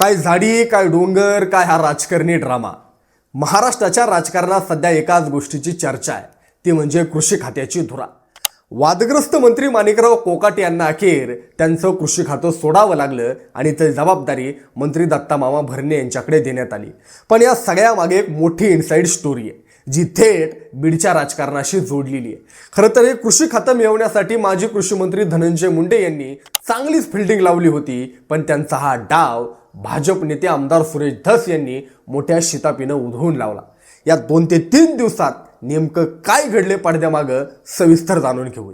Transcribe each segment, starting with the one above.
काय झाडी काय डोंगर काय हा राजकारणी ड्रामा. महाराष्ट्राच्या राजकारणात सध्या एकाच गोष्टीची चर्चा आहे. ती म्हणजे कृषी खात्याची धुरा. वादग्रस्त मंत्री माणिकराव कोकाट यांना अखेर त्यांचं कृषी खातं सोडावं लागलं आणि ते जबाबदारी मंत्री दत्ता मामा भरणे यांच्याकडे देण्यात आली. पण या सगळ्यामागे एक मोठी इनसाईड स्टोरी आहे. जी थेट बीडच्या राजकारणाशी जोडलेली आहे. खरं तर हे कृषी खातं मिळवण्यासाठी माजी कृषी मंत्री धनंजय मुंडे यांनी चांगलीच फिल्डिंग लावली होती पण त्यांचा हा डाव भाजप नेते आमदार सुरेश धस यांनी मोठ्या शितापीनं उधळून लावला. या दोन ते तीन दिवसात नेमकं काय घडले पडद्यामागं सविस्तर जाणून घेऊ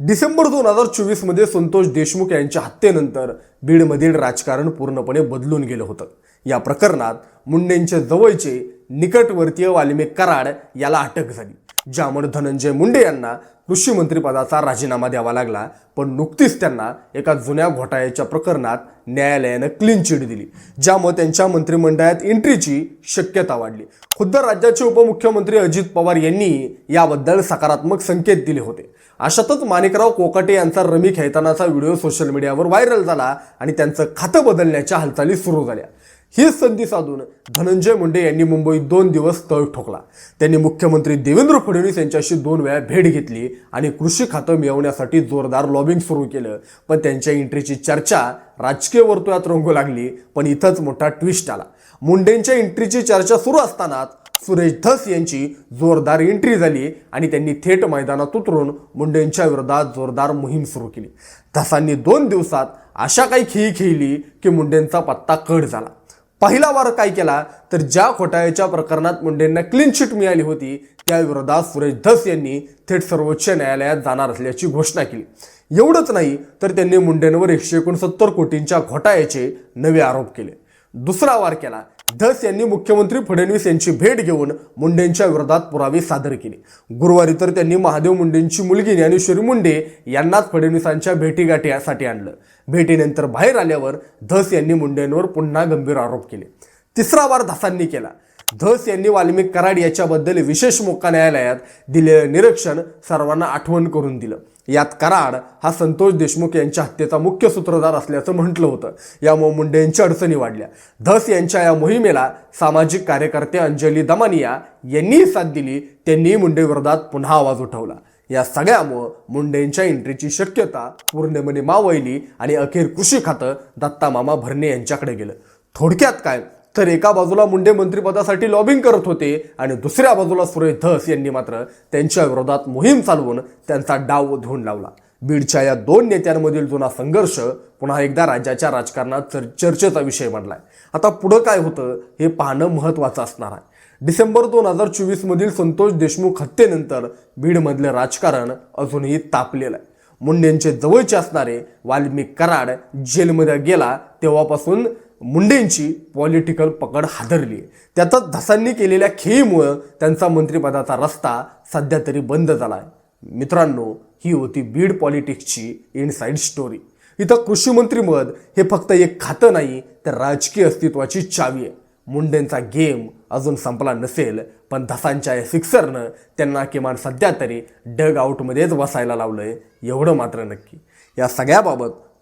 डिसेंबर दोन हजार चोवीसमध्ये संतोष देशमुख यांच्या हत्येनंतर बीडमधील राजकारण पूर्णपणे बदलून गेलं होतं. या प्रकरणात मुंडेंचे जवळचे निकटवर्तीय वाल्मिक कराड याला अटक झाली ज्यामुळे धनंजय मुंडे यांना कृषी मंत्रीपदाचा राजीनामा द्यावा लागला. पण नुकतीच त्यांना एका जुन्या घोटाळ्याच्या प्रकरणात न्यायालयानं क्लीन चिट दिली ज्यामुळे त्यांच्या मंत्रिमंडळात एंट्रीची शक्यता वाढली. खुद्द राज्याचे उपमुख्यमंत्री अजित पवार यांनी याबद्दल सकारात्मक संकेत दिले होते. अशातच माणिकराव कोकाटे यांचा रमी खेळतानाचा व्हिडिओ सोशल मीडियावर व्हायरल झाला आणि त्यांचं खातं बदलण्याच्या हालचाली सुरू झाल्या. हीच संधी साधून धनंजय मुंडे यांनी मुंबईत दोन दिवस तळ ठोकला. त्यांनी मुख्यमंत्री देवेंद्र फडणवीस यांच्याशी दोन वेळा भेट घेतली आणि कृषी खातं मिळवण्यासाठी जोरदार लॉबिंग सुरू केलं. पण त्यांच्या एंट्रीची चर्चा राजकीय वर्तुळात रंगू लागली पण इथंच मोठा ट्विस्ट आला. मुंडेंच्या एंट्रीची चर्चा सुरू असतानाच सुरेश धस यांची जोरदार एंट्री झाली आणि त्यांनी थेट मैदानात उतरून मुंडेंच्या विरोधात जोरदार मोहीम सुरू केली. धसांनी दोन दिवसात अशा काही खेळी खेळली की मुंडेंचा पत्ता कड झाला. पहिला वार काय केला? तर ज्या घोटाळ्याच्या प्रकरणात मुंडेंना क्लीन चिट मिळाली होती त्या विरोधात सुरेश धस यांनी थेट सर्वोच्च न्यायालयात जाणार असल्याची घोषणा केली. एवढंच नाही तर त्यांनी मुंडेंवर एकशे एकोणसत्तर कोटींच्या घोटाळ्याचे नवे आरोप केले. दुसरा वार केला धस यांनी मुख्यमंत्री फडणवीस यांची भेट घेऊन मुंडेंच्या विरोधात पुरावे सादर केले. गुरुवारी तर त्यांनी महादेव मुंडेंची मुलगी ज्ञानेश्वरी मुंडे यांनाच फडणवीसांच्या भेटीगाठीसाठी आणलं. भेटीनंतर बाहेर आल्यावर धस यांनी मुंडेंवर पुन्हा गंभीर आरोप केले. तिसरा वार धसांनी केला. धस यांनी वाल्मिक कराड याच्याबद्दल विशेष मोका न्यायालयात दिलेलं निरीक्षण सर्वांना आठवण करून दिलं. यात कराड हा संतोष देशमुख यांच्या हत्येचा मुख्य सूत्रधार असल्याचं म्हटलं होतं. यामुळे मुंडे यांच्या अडचणी वाढल्या. धस यांच्या या मोहिमेला सामाजिक कार्यकर्ते अंजली दमानिया यांनीही साथ दिली त्यांनी मुंडे विरोधात पुन्हा आवाज उठवला. या सगळ्यामुळं मुंडेंच्या एंट्रीची शक्यता पूर्णपणे मावळली आणि अखेर कृषी खातं दत्ता मामा भरणे यांच्याकडे गेलं. थोडक्यात काय तर एका बाजूला मुंडे मंत्रिपदासाठी लॉबिंग करत होते आणि दुसऱ्या बाजूला सुरेश धस यांनी मात्र त्यांच्या विरोधात मोहीम चालवून त्यांचा डाव धुवून लावला. बीडच्या या दोन नेत्यांमधील जुना संघर्ष पुन्हा एकदा राज्याच्या राजकारणात चर चर्चेचा विषय बनलाय. आता पुढं काय होतं हे पाहणं महत्त्वाचं असणार आहे. डिसेंबर दोन हजार चोवीसमधील संतोष देशमुख हत्येनंतर बीडमधलं राजकारण अजूनही तापलेलं आहे. मुंडेंचे जवळचे असणारे वाल्मिक कराड जेलमध्ये गेला तेव्हापासून मुंडेंची पॉलिटिकल पकड हादरली. आहे त्यातच धसांनी केलेल्या खेळीमुळं त्यांचा मंत्रिपदाचा रस्ता सध्या तरी बंद झाला आहे मित्रांनो ही होती बीड पॉलिटिक्सची इनसाईड स्टोरी इथं कृषी मंत्रीपद हे फक्त एक खातं नाही तर राजकीय अस्तित्वाची चावी आहे. मुंडेंचा गेम अजून संपला नसेल पण धसांच्या या सिक्सरनं त्यांना किमान सध्या तरी डग आउटमध्येच बसायला आहे एवढं मात्र नक्की. या सगळ्याबाबत